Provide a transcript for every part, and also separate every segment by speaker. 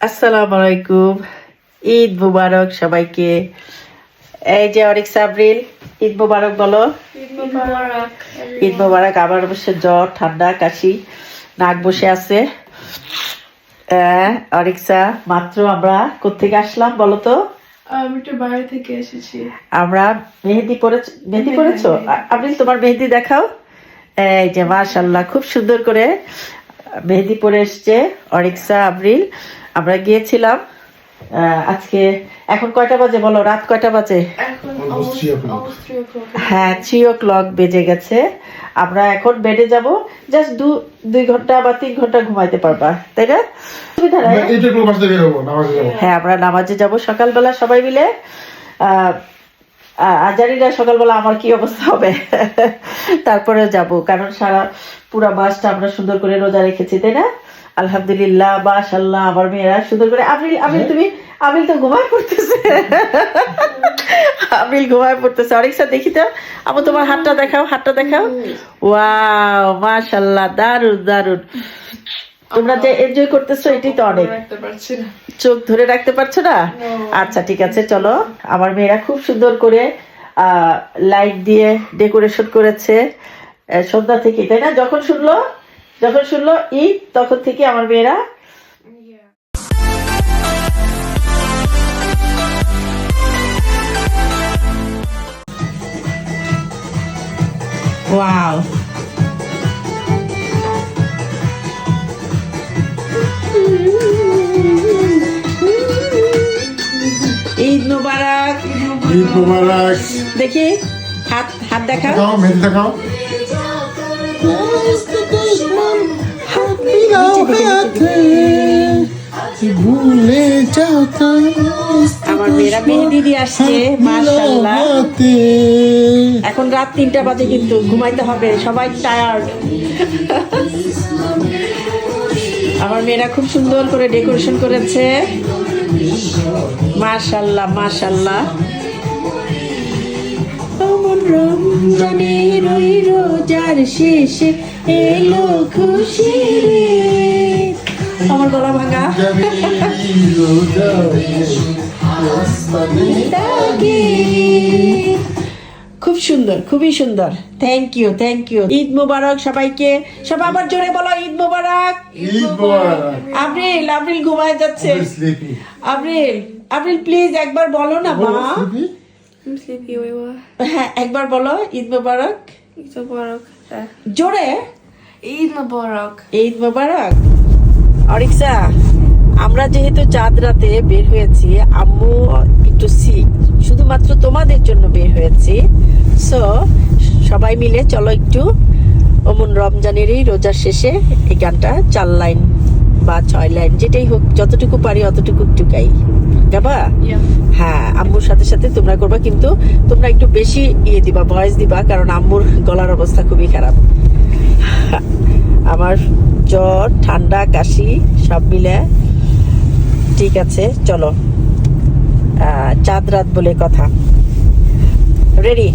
Speaker 1: আসসালামু আলাইকুম। ঈদ মুবারক সবাইকে। এই যে অরিক সাবরিল ঈদ মুবারক বলো। ঈদ মুবারক আমার অবশ্য জ্বর ঠান্ডা কাশি নাক বসে আছে। অরিক্সা মাত্র আমরা কোথেকে আসলাম বলো তো?
Speaker 2: আমি একটু বাইরে থেকে এসেছি।
Speaker 1: আমরা মেহেদি পরে মেহেদি পরেছো? আ- তোমার মেহেদি দেখাও। এই যে মাশাল্লাহ খুব সুন্দর করে মেহেদি পরে এসছে অরিক্সা আবরিল। আমরা গিয়েছিলাম আজকে এখন কয়টা বাজে বলো? রাত কয়টা বাজে. হ্যাঁ থ্রি ও ক্লক বেজে গেছে। আমরা এখন বেডে যাব জাস্ট দু দুই ঘণ্টা বা তিন ঘণ্টা ঘুমাইতে পারবা তাই না? হ্যাঁ আমরা নামাজে যাব সকালবেলা সবাই মিলে। জানি না সকালবেলা আমার কি অবস্থা হবে। তারপরে যাব কারণ সারা পুরা মাসটা আমরা সুন্দর করে রোজা রেখেছি তাই না? আলহামদুলিল্লাহ মাশাল্লাহ আমার মেয়েরা সুন্দর করে আমিল আমিল তুমি আমিল তো ঘুমায় পড়তেছে। আমিল ঘুমায় পড়তেছে। অনেকটা দেখি তো। আমি তোমার হাতটা দেখাও হাতটা দেখাও। ওয়াও মাশাল্লাহ দারুণ দারুণ তোমরা যে এনজয় করতেছো এটাই তো অনেক।
Speaker 2: রাখতে পারছি না।
Speaker 1: চোখ ধরে রাখতে পারছ না? আচ্ছা ঠিক আছে চলো। আমার মেয়েরা খুব সুন্দর করে লাইট দিয়ে ডেকোরেশন করেছে। সন্ধ্যা থেকে তাই না? যখন শুনলো যখন শুনলো ঈদ তখন থেকে আমার মেয়েরা ওয়াও মুবারক দেখি হাত হাত দেখা
Speaker 3: দেখাও মেহেদি দেখাও। ভুলে
Speaker 1: আমার মেয়েরা মেহেদি দিয়ে আসছে মাশাল্লাহ এখন রাত তিনটা বাজে কিন্তু ঘুমাইতে হবে সবাই টায়ার্ড আমার মেয়েরা খুব সুন্দর করে ডেকোরেশন করেছে। মাশাল্লাহ মাশাল্লাহ অমন রমজানের ওই রোজার শেষে এলো ঈদ। আমার গলা ভাঙা। খুব সুন্দর খুবই সুন্দর। Thank you thank you Eid Mubarak সবাইকে। সবাই আবার জোরে বলো ঈদ মুবারক।
Speaker 3: ঈদ মুবারক।
Speaker 1: আব্রিল আব্রিল ঘুমায় যাচ্ছে। আব্রিল আব্রিল প্লিজ একবার বলো না মা। হ্যাঁ একবার বলো ঈদ মুবারক
Speaker 2: Eid Mubarak. Eh.
Speaker 1: জোরে
Speaker 2: Eid Mubarak.
Speaker 1: ঈদ মুবারক অরিক্সা আমরা যেহেতু চাঁদ রাতে বের হয়েছি আম্মু একটু সিক শুধুমাত্র তোমাদের জন্য বের হয়েছি সো সবাই মিলে চলো একটু অমন রমজানেরই রোজার শেষে এই গানটা চার লাইন বা ছয় লাইন যেটাই হোক যতটুকু পারি অতটুকু একটু গাই হ্যাঁ আম্মুর সাথে সাথে তোমরা করবা কিন্তু তোমরা একটু বেশি ইয়ে দিবা ভয়েস দিবা কারণ আম্মুর গলার অবস্থা খুবই খারাপ। আমার জ্বর ঠান্ডা কাশি সব মিলে। ঠিক আছে চলো। চাঁদ রাত বলে কথা। রেডি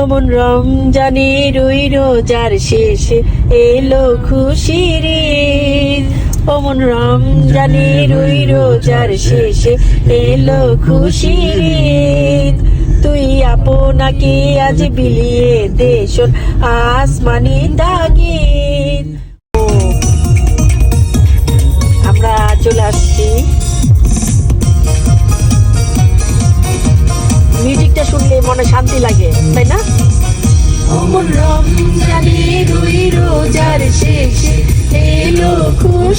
Speaker 1: অমন রমজানের ওই রোজার শেষে এলো খুশি ঈদ। অমন রমজানের ওই রোজার শেষে এলো খুশি তুই আপনাকে আজ বিলিয়ে দেশন আসমানি ও, আমরা চলে আসছি। মিউজিকটা শুনলে মনে শান্তি লাগে তাই না? অমন রমজানের ওই রোজার শেষে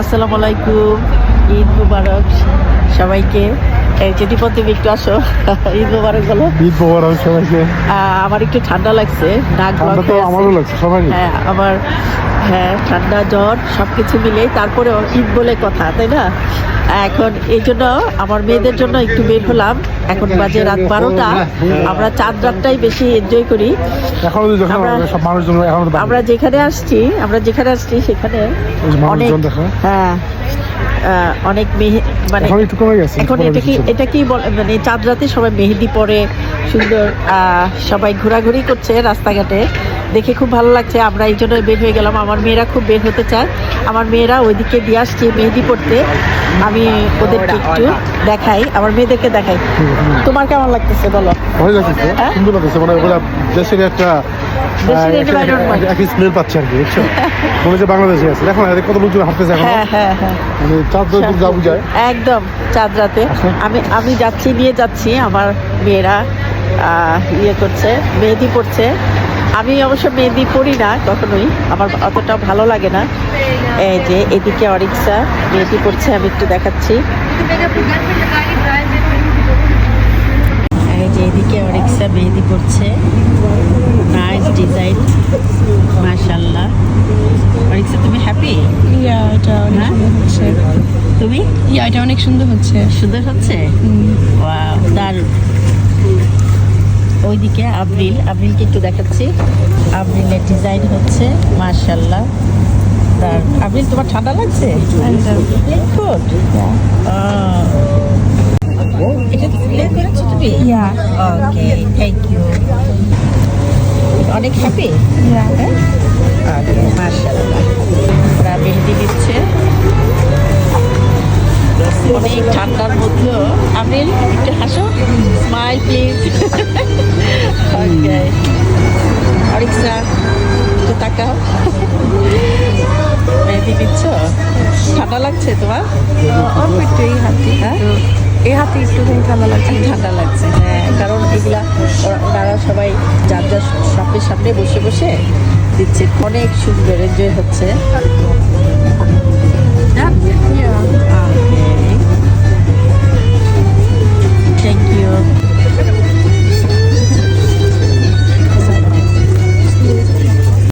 Speaker 1: আসসালামু আলাইকুম ঈদ মুবারক সবাইকে। এই যে তুমি একটু আসো। ঈদ মুবারক বলো।
Speaker 3: ঈদ মুবারক সবাইকে।
Speaker 1: আমার একটু ঠান্ডা লাগছে নাক
Speaker 3: তো। আমারও লাগছে সবাই
Speaker 1: হ্যাঁ আমার হ্যাঁ ঠান্ডা জ্বর সব কিছু মিলে তারপরে ঈদ বলে কথা তাই না? এখন এই জন্য আমার মেয়েদের জন্য একটু বের হলাম। এখন বাজে রাত বারোটা। আমরা চাঁদ রাতটাই বেশি এনজয় করি।
Speaker 3: এখনও
Speaker 1: আমরা- যেখানে আসছি আমরা যেখানে আসছি সেখানে অনেক হ্যাঁ অনেক মেহে মানে
Speaker 3: এখন
Speaker 1: এটা কি এটা কি বলে মানে চাঁদ রাতে সবাই মেহেদি পরে সুন্দর আহ, সবাই ঘোরাঘুরি করছে রাস্তাঘাটে। দেখে খুব ভালো লাগছে আমরা এই জন্য বের হয়ে গেলাম। আমার মেয়েরা খুব বের হতে চায়। আমার মেয়েরা ওইদিকে দিয়ে আসছে মেহেদি পড়তে আমি ওদেরকে একটু দেখাই আমার মেয়েদেরকে দেখাই। তোমার কেমন লাগতেছে বলো?
Speaker 3: ভালো লাগছে
Speaker 1: হ্যাঁ?
Speaker 3: সুন্দর লাগছে মানে ওগুলা দেশের একটা স্মেল পাচ্ছে আর কি বুঝছ? মনে হচ্ছে বাংলাদেশে আছে। দেখো না কত লোকজন হাঁটতেছে এখন?
Speaker 1: হ্যাঁ হ্যাঁ
Speaker 3: মানে চাঁদ দশ যা বুঝায়।
Speaker 1: একদম চাঁদ রাতে। আমি আমি যাচ্ছি নিয়ে যাচ্ছি। আমার মেয়েরা ইয়ে করছে মেহেদি পড়ছে আমি অবশ্য মেহেদি পড়ি না কখনোই। আমার অতটা ভালো লাগে না। এই যে এদিকে অরিক্সা মেহেদি পড়ছে আমি একটু দেখাচ্ছি। এই যে এদিকে অরিক্সা মেহেদি পড়ছে নাইস ডিজাইন মাশাল্লাহ অরিক্সা তুমি হ্যাপি
Speaker 2: ইয়া এটা অনেক
Speaker 1: হ্যাঁ?
Speaker 2: সুন্দর হচ্ছে।
Speaker 1: তুমি?
Speaker 2: ইয়া এটা অনেক সুন্দর হচ্ছে।
Speaker 1: সুন্দর হচ্ছে? ওয়াও দারুণ। ওইদিকে আব্রিল আব্রিলকে একটু দেখাচ্ছি। আব্রিলের ডিজাইন হচ্ছে মার্শাল্লাহ দারুণ আব্রিল তোমার ঠান্ডা লাগছে? এটা ফুলে করেছ তুমি? ওকে থ্যাংক ইউ অনেক হ্যাপি মার্শাল্লাহ মেহেদি দিচ্ছে অনেক ঠান্ডার মধ্যেও আমিল একটু হাসো। স্মাইল প্লিজ অরিক্সা একটু তাকাও। মেহেদি দিচ্ছ? ঠান্ডা লাগছে তোমার?
Speaker 2: অল্প একটু এই হাতে
Speaker 1: হ্যাঁ
Speaker 2: এই হাতে একটুখানি ঠান্ডা লাগছে।
Speaker 1: ঠান্ডা লাগছে হ্যাঁ। কারণ এগুলা ওনারা সবাই যার যার সামনে সামনে বসে বসে দিচ্ছে। অনেক সুন্দর এনজয় হচ্ছে। আহ, Thank you.